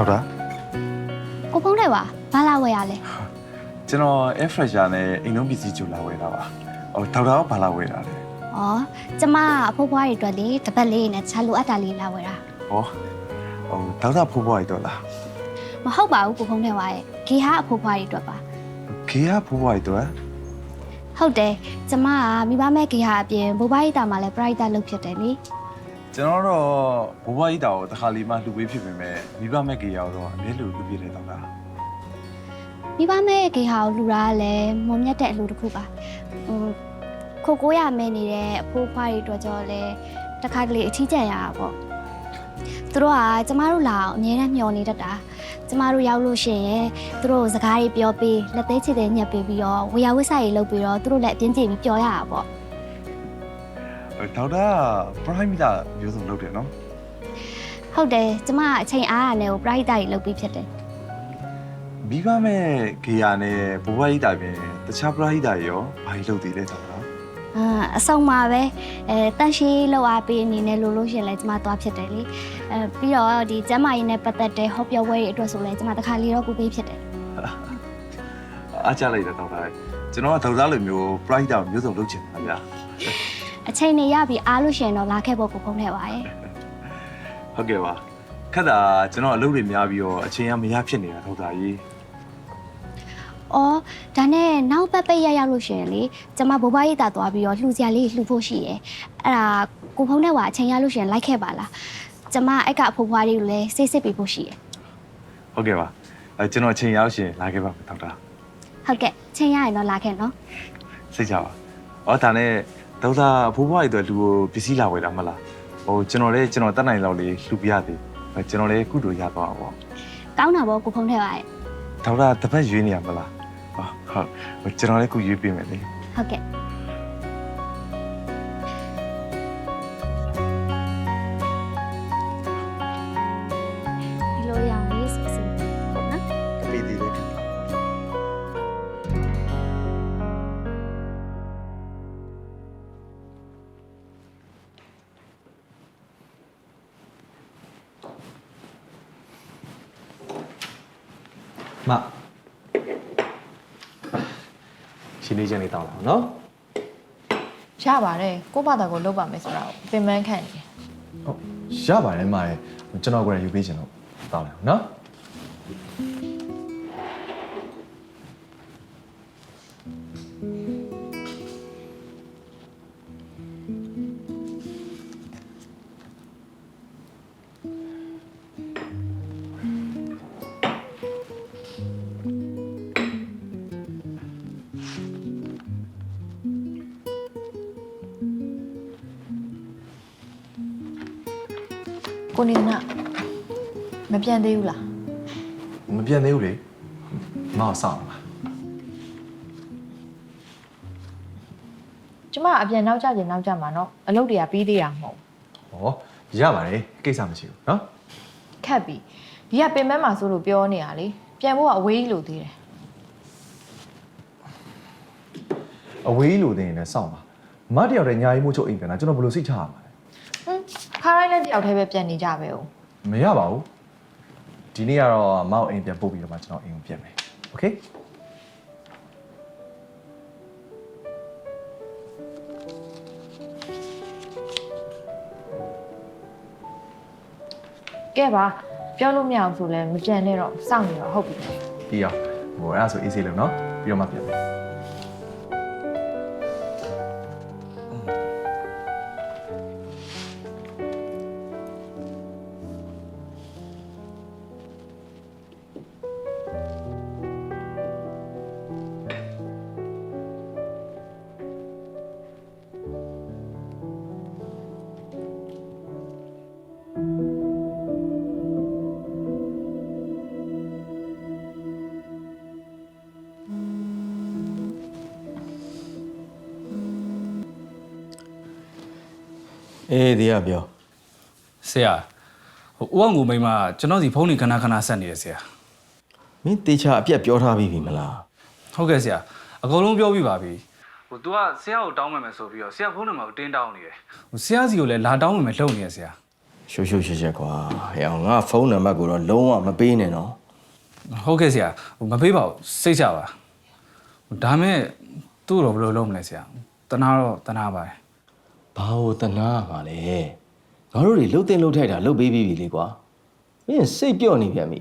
ဒေါက်တာကိုဖုံးတယ်ပါဘာလာဝယ်ရလဲကျွန်တော် air freshener နဲ့အိမ်လုံးပစ္စည်းကြိုလာဝယ်တာပါဟိုဒေါက်တာကဘာလာဝယ်တာလဲဩကျမအဖိုးဖွားတွေအတွက်လေတပတ်လေးနဲ့ချာလိုအပ်တာလေးလာဝယ်တာဟောဟိုဒေါက်တာဖိုးဖွားရတော့လားမဟုတ်ပါဘူးကိုဖုံးတယ်ပါရဲ့ဂေဟာအဖိုးဖွားတွေအတွက်ပါခေကဖိုးဖွားရတော့ဟုတ်တယ်ကျမကမိဘမဲ့ဂေဟာအပြင်ဘိုးဘိုင်းတာမှာလည်း private လုပ်ဖြစ်တယ်လေ ကျွန်တော်တော့ဘိုးဘွားကြီးတောင်တခါလီမှလှူပေးဖြစ်ပေမဲ့မိဘမဲ့ကေရောက်တော့အမြဲလူလှူပေးတယ်ဒေါက်တာမိဘမဲ့ဂေဟာကိုလူတာကလည်းမုံမြတ်တဲ့အလူတစ်ခုပါဟိုခိုကိုရမဲနေတဲ့အဖိုးဖွားတွေအတွက်ကြောလဲတခါတလေအထီးကျန်ရတာပေါ့သူတို့ကကျမတို့လာအောင်အမြဲတမ်းမျှော်နေတတ်တာကျမတို့ရောက်လို့ရှိရင်သူတို့စကားတွေပြောပြီးလက်သေးချစ်တဲ့ညက်ပေးပြီးတော့ဝေယဝိဆာတွေလုပ်ပြီးတော့သူတို့လည်းအတင်းကြည့်ပြီးပြောရတာပေါ့ဟို ဒေါက်တာက prime တာမျိုးစုံလုပ်တယ်နော်ဟုတ်တယ်ကျမကအချိန်အားရနဲ့ကို private တွေလုပ်ပြီးဖြစ်တယ်မိဘမဲ့ကေယာနဲ့ဘိုးဘွားကြီးတာပြင်တခြား prime တာရောဘာကြီးလုပ်သေးလဲဒေါက်တာအာအဆုံးမှာပဲအဲတန့်ရှင်းလောက်အားပေးအနေနဲ့လို့လို့ရှရင်လဲကျမသွားဖြစ်တယ်လေအဲပြီးတော့ဒီကျမ်းမာရေးနဲ့ပတ်သက်တဲ့ဟောပြောပွဲတွေအတွက်ဆိုလဲကျမတစ်ခါလေးတော့ကူပေးဖြစ်တယ်အားကြလိုက်တာဒေါက်တာကျွန်တော်ကဒေါက်တာလိုမျိုး prime တာမျိုးစုံလုပ်ချင်တာဗျာ အချိန်နေရပြီးအားလို့ရှရင်တော့လာခဲ့ဖို့ကိုဖုန်းထဲပါရဲ့ဟုတ်ကဲ့ပါခက်တာကျွန်တော်အလုပ်တွေများပြီးတော့အချိန်ကမရဖြစ်နေတာဒေါက်တာကြီး။အော်ဒါနဲ့နောက်ပတ်ပိတ်ရရောက်လို့ရှရင်လေကျမဘိုးဘွားရိတ်တာသွားပြီးတော့လှူစရာလေးလှူဖို့ရှိရယ်။အဲ့ဒါကိုဖုန်းထဲကအချိန်ရလို့ရှရင်လိုက်ခဲ့ပါလား။ကျမအဲ့ကအဖိုးဘွားတွေကိုလည်းစိတ်စစ်ပေးဖို့ရှိရယ်ဟုတ်ကဲ့ပါအဲကျွန်တော်အချိန်ရောက်ရှင်လာခဲ့ပါမယ်ဒေါက်တာ။ဟုတ်ကဲ့ချိန်ရရင်တော့လာခဲ့နော်စိတ်ကြပါ။ဩဒါနဲ့ ဒေါက်တာဘိုးဘွားကြီးတို့လူကိုပစ္စည်းလာဝယ်တာမလား။ဟိုကျွန်တော်လည်းကျွန်တော်တတ်နိုင်လောက်လေးလှူပြရသေး။အဲကျွန်တော်လည်းကုတူရသွားအောင်ပေါ့။ကောင်းတာပေါ့ကိုဖုန်းထဲပါရဲ့။ဒေါက်တာတစ်ပတ်ရွေးနေရမလား။ဟုတ်ဟုတ်ဟိုကျွန်တော်လည်းကုရွေးပေးမယ်လေ။ဟုတ်ကဲ့ မရှင်းနေချင်းလေးတောင်းလာအောင်နော်ရပါတယ်ကို့ဘာသာကိုလုပ်ပါမယ်ဆိုတာကိုပင်ပန်းခန့်နေတယ် ဟုတ်ရပါတယ်မရဲ့ကျွန်တော်ကိုယ်တိုင်ယူပေးချင်လို့တောင်းလာအောင်နော် ကိုနေနာမပြန်သေးဘူးလားမပြန်သေးဘူးလေမအောင်စောင့်ပါကျမအပြန်နောက်ကျပြင်နောက်ကျမှာနော်အလုပ်တွေကပြီးသေးတာမဟုတ်ဟောရပါတယ်ကိစ္စမရှိဘူးနော်ခက်ပြီဒီကပင်ပန်းမှာဆိုလို့ပြောနေတာလေပြန်ဖို့ကအဝေးကြီးလို့သေးတယ်အဝေးလိုတင်ရင်လည်းစောင့်ပါမတယောက်တည်းညာကြီးမို့ချုပ်အိမ်ပြန်တာကျွန်တော်ဘယ်လိုစိတ်ချရမှာလဲဟွန်း ခါတိုင်းလည်းတယောက်တည်းပဲပြန်နေကြပဲ哦 မရပါဘူးဒီနေ့ကတော့မောက်အိမ်ပြန်ပို့ပြီးတော့မှကျွန်တော်အိမ်ကိုပြန်မယ်โอเค ကဲပါပြောလို့မရအောင်ဆိုလဲမပြန်နဲ့တော့စောင့်နေတော့ဟုတ်ပြီ ပြီးရောဟိုအဲ့ဒါဆို easy လို့နော်ပြီးတော့မှပြန်မယ် အေးဒီကပြောဆရာဟိုဦးအောင်ကိုမိန်းမကျွန်တော်စီဖုန်းနေခဏခဏဆက်နေတယ်ဆရာမင်းတေချာအပြက်ပြောထားပြီးပြီမလားဟုတ်ကဲ့ဆရာအကုန်လုံးပြောပြပါပြီဟို तू ကဆရာကိုတောင်းမယ်မယ်ဆိုပြီးတော့ဆရာဖုန်းနံပါတ်ကိုတင်းတောင်းနေတယ်ဟိုဆရာစီကိုလည်းလာတောင်းမယ်မယ်လှုပ်နေရဆရာရှိုးရှိုးရှက်ရှက်ကွာဟဲ့အောင်ငါဖုန်းနံပါတ်ကိုတော့လုံးဝမပေးနဲ့နော်ဟုတ်ကဲ့ဆရာဟိုမပေးပါဘူးစိတ်ချပါဟိုဒါမဲ့သူ့တော့ဘယ်လိုလုပ်မလဲဆရာတနာတော့တနာပါတယ် ဘာလို့တနာပါလဲငါတို့တွေလှုပ်တင်လှုပ်ထိုက်တာလှုပ်ပေးပြီးပြီလေကွာမင်းစိတ်ပြော့နေပြန်ပြီ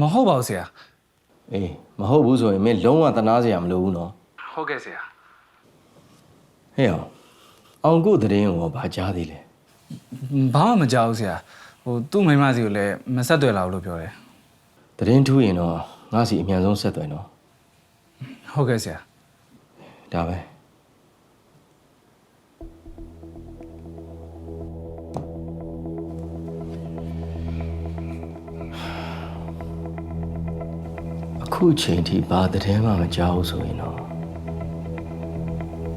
မဟုတ်ပါဘူးဆရာအေးမဟုတ်ဘူးဆိုရင်မင်းလုံးဝတနာစရာမလိုဘူးနော်ဟုတ်ကဲ့ဆရာဟဲ့အောင်အောင်ကိုသတင်းကိုဘာကြားသေးလဲဘာမှမကြောက်ဘူးဆရာဟိုသူ့မိန်းမစီကိုလည်းမဆက်သွယ်လာဘူးလို့ပြောတယ်သတင်းထူးရင်တော့ငါစီအမြန်ဆုံးဆက်သွယ်နော်ဟုတ်ကဲ့ဆရာဒါပဲ အခုချိန်ထိဘာသတင်းမှမကြောက်ဘူးဆိုရင်တော့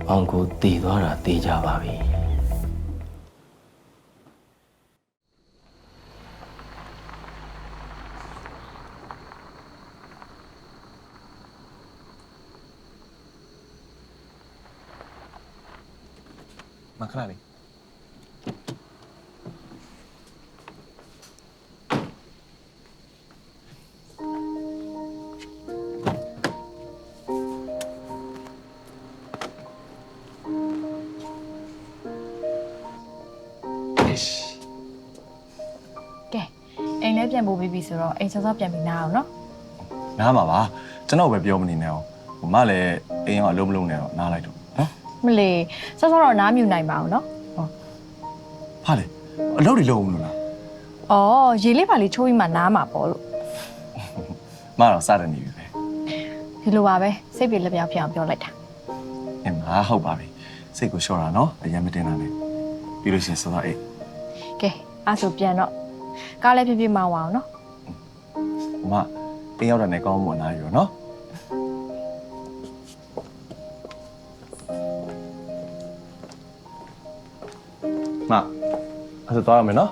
အောင်ကိုတည်သွားတာတည်ကြပါပြီ လည်းပြန်ပို့ပြီးပြီဆိုတော့အိမ်စောစောပြန်ပြီးနားအောင်နော်နားမှာပါကျွန်တော်ပဲပြောမနေနဲ့အောင်ဟိုမလည်းအိမ်ရောအလုံးမလုံးနဲ့တော့နားလိုက်တော့နော်မလီစောစောတော့နားမြူနိုင်ပါအောင်နော်ဟာလေအလုပ်တွေလုပ်အောင်မလို့လားအော်ရေလေးပါလေးချိုးပြီးမှနားမှာပေါ့လို့မတော့စတယ်နေပြီပဲဒီလိုပါပဲစိတ်ပြေလက်ပြောက်ဖြစ်အောင်ပြောလိုက်တာအင်းဟာဟုတ်ပါပြီစိတ်ကိုလျှော့တာနော်အရင်မတင်တာနဲ့ပြီးလို့ရှရင်စောစောအေးကဲအဲ့ဆိုပြန်တော့ ကားလည်းဖြည်းဖြည်းမောင်းအောင်နော်ဟိုမအိမ်ရောက်တာနဲ့ကောင်းမှုအနားယူရောနော်မအဲ့ဒါတော့ရမယ်နော်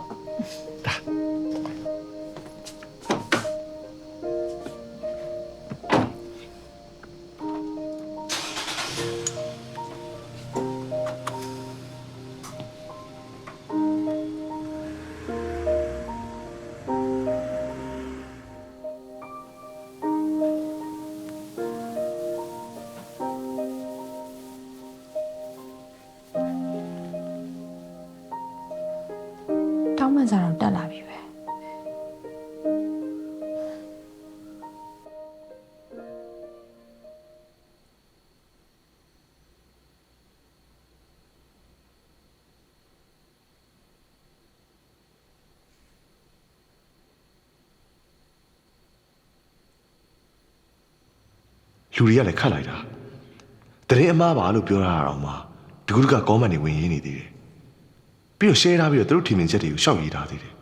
စားတော့တက်လာပြီပဲလူတွေကလည်းခတ်လိုက်တာတရင်အမားပါလို့ပြောရတာတော့မှဒီကုတကကောမန့်တွေဝင်ရင်းနေသေးတယ် ပြီးတော့ share ထားပြီးတော့သူတို့ထင်မြင်ချက်တွေကိုရှောက်ရေးထားသေးတယ်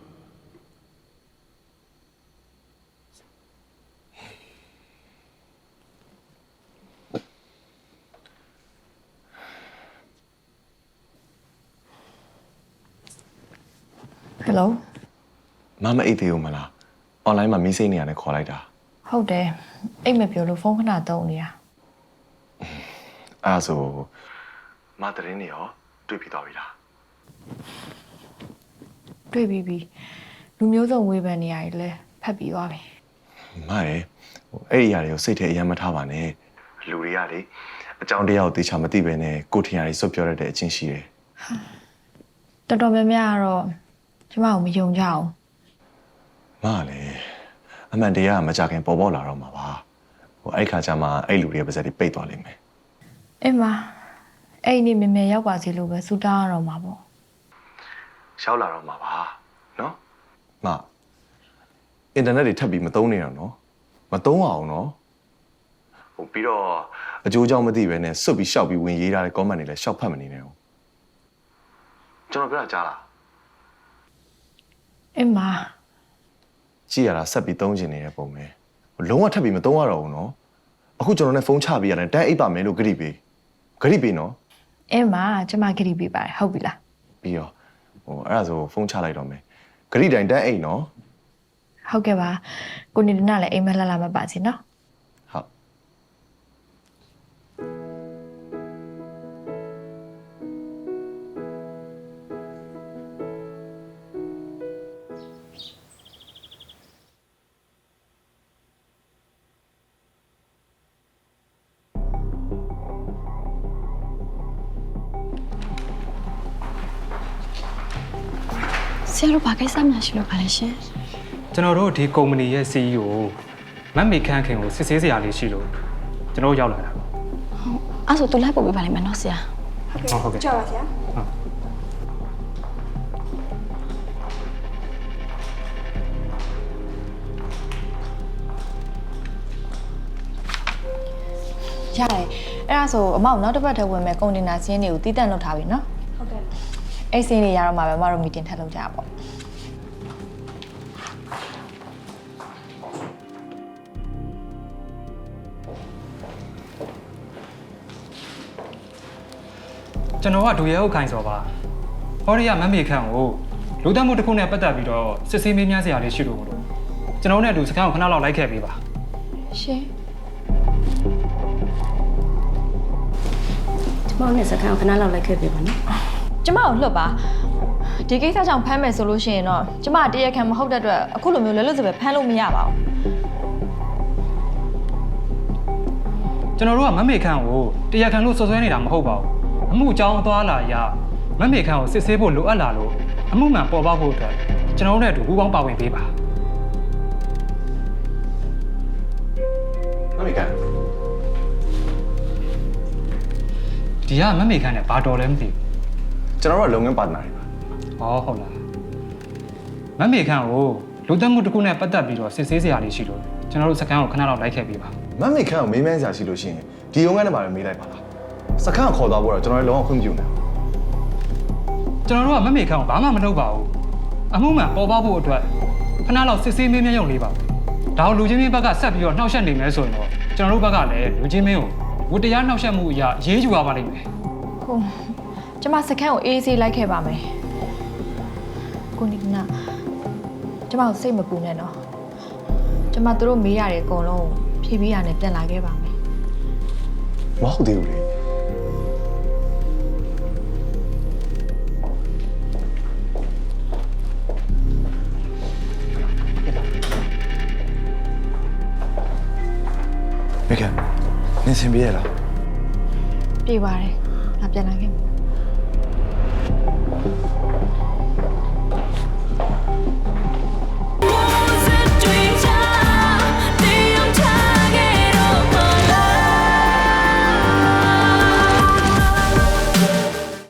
ဟယ်လိုမမအိတ်သေးဘူးမလားအွန်လိုင်းမှာမီးစိတ်နေရတယ်ခေါ်လိုက်တာဟုတ်တယ်အိတ်မပြောလို့ဖုန်းခဏတုံးနေတာအဲ့ဒါဆိုမတရင်နေရောတွေ့ပြီးသွားပြီလား တွေ့ပြီးပြီလူမျိုးစုံဝေဖန်နေရတယ်လဲဖတ်ပြီးသွားပြီမရေဟိုအဲ့ဒီຢာတွေကိုစိတ်ထဲအယမ်းမထားပါနဲ့လူတွေကလေအကြောင်းတရားကိုသေချာမသိပဲနဲ့ကိုထင်ရတယ်စွတ်ပြောရတဲ့အချင်းရှိတယ်တော်တော်များများကတော့ကျမကိုမယုံကြအောင်မလည်းအမှန်တရားကမကြခင်ပေါ်ပေါ်လာတော့မှာပါဟိုအဲ့ခါကျမှအဲ့လူတွေရဲ့ပါဇက်တွေပိတ်သွားလိမ့်မယ်အင်းမအဲ့ဒီနေ့မမေရောက်ပါစေလို့ပဲဆူတောင်းရတော့မှာပေါ့ ရောက်လာတော့မှာပါနော်မအင်တာနက်တွေထပ်ပြီးမသုံးနေတော့နော်မသုံးအောင်နော်ဟိုပြီးတော့အကျိုးကြောင့်မသိပဲနဲ့စွတ်ပြီးရှောက်ပြီးဝင်ရေးထားတဲ့ comment တွေလည်းရှောက်ဖတ်မနေနဲ့ဟုတ်ကျွန်တော်ပြောတာကြားလားအင်းမကြည့်ရတာဆက်ပြီးသုံးကျင်နေတဲ့ပုံပဲဟိုလုံးဝထပ်ပြီးမသုံးရတော့ဘူးနော်အခုကျွန်တော်နဲ့ဖုန်းချပြီးရတယ်တန်းအိပ်ပါမယ်လို့ဂရိပေးဂရိပေးနော်အင်းမကျမခရီးပေးပါတယ်ဟုတ်ပြီလားပြီးတော့ ဟိုအဲ့ဒါဆိုဖုန်းချလိုက်တော့မယ်ဂရိတိုင်းတန်းအိပ်နော်ဟုတ်ကဲ့ပါကိုနေတနာလည်းအိမ်မက်လှလာမပါစေနော် ရာတို့ဘာကိစ္စများရှိလို့ပါလဲရှင်ကျွန်တော်တို့ဒီကုမ္ပဏီရဲ့ CEO မတ်မေခန့်ခင်ကိုစစ်ဆေးစရာလေးရှိလို့ကျွန်တော်တို့ရောက်လာတာပေါ့အဲ့ဆိုသူလိုက်ပို့ပေးပါလိမ့်မယ်နော်ဆရာဟုတ်ဟုတ်ကဲ့ကြောက်ပါဆရာဟုတ်ရတယ်အဲ့ဒါဆိုအမောက်နောက်တစ်ပတ်ထဲဝင်မဲ့ကွန်တိန်နာစင်းတွေကိုတီးတန့်လုပ်ထားပြီနော်ဟုတ်ကဲ့အဲ့စင်းတွေရတော့မှပဲအမတို့မီတင်ထပ်လုပ်ကြပါပေါ့ ကျွန်တော်ကဒူရဲဟုတ်ခိုင်စောပါဟောရီယာမတ်မေခန့်ကိုလူသတ်မှုတစ်ခုနဲ့ပတ်သက်ပြီးတော့စစ်ဆေးမေးမြန်းစရာလေးရှိလို့မလို့ကျွန်တော်နဲ့အတူစကန်ကိုခဏလောက်လိုက်ခဲ့ပေးပါရှင်ကျမတို့နဲ့စကန်ကိုခဏလောက်လိုက်ခဲ့ပေးပါနော်ကျမကိုလွတ်ပါဒီကိစ္စကြောင့်ဖမ်းမယ်ဆိုလို့ရှိရင်တော့ကျမတရားခံမဟုတ်တဲ့အတွက်အခုလိုမျိုးလွတ်လွတ်စပယ်ဖမ်းလို့မရပါဘူးကျွန်တော်တို့ကမတ်မေခန့်ကိုတရားခံလို့ဆွဆွဲနေတာမဟုတ်ပါဘူး အမှုအကြောင်းအသွားအလာအရမတ်မေခန့်ကိုစစ်ဆေးဖို့လိုအပ်လာလို့အမှုမှန်ပေါ်ပေါက်ဖို့အတွက်ကျွန်တော်တို့နဲ့အတူပူးပေါင်းပါဝင်ပေးပါမမေကန်ဒီကမတ်မေခန့်နဲ့ဘာတော်လဲမသိဘူးကျွန်တော်တို့ကလုပ်ငန်းပါတနာတွေပါဟောဟုတ်လားမတ်မေခန့်ကိုလူသတ်မှုတစ်ခုနဲ့ပတ်သက်ပြီးတော့စစ်ဆေးစရာလေးရှိလို့ကျွန်တော်တို့စကန်ကိုခဏလောက်လိုက်ခဲ့ပေးပါမမေခန့်ကိုမေးမြန်းစရာရှိလို့ရှိရင်ဒီရုံးကနဲ့ပါလည်းမေးလိုက်ပါလား စခန်းခေါ်သွားဖို့တော့ကျွန်တော်လည်းလုံးဝခွင့်မပြုနိုင်ဘူးကျွန်တော်တို့ကမတ်မေခန့်ကိုဘာမှမလုပ်ပါဘူးအမှုမှန်ပေါ်ပေါက်ဖို့အတွက်ခဏလောက်စစ်ဆေးမေးမြန်းရုံလေးပါဒါကိုလူချင်းမင်းဘက်ကဆက်ပြီးတော့နှောက်ယှက်နေမယ်ဆိုရင်တော့ကျွန်တော်တို့ဘက်ကလည်းလူချင်းမင်းကိုဝတ္တရားနှောက်ယှက်မှုအရာရေးယူရပါလိမ့်မယ်ဟုတ်ကျမစကန်ကိုအေးအေးဆေးလိုက်ခဲ့ပါမယ်ကိုနီကနာကျမကိုစိတ်မပူနဲ့နော်ကျမတို့မေးရတယ်အကုန်လုံးဖြေပြီးရနဲ့ပြန်လာခဲ့ပါမယ်မဟုတ်သေးဘူးလေ မိခင်နင်စင်ပြေရလားပြေပါတယ်ငါပြန်လာခဲ့မယ်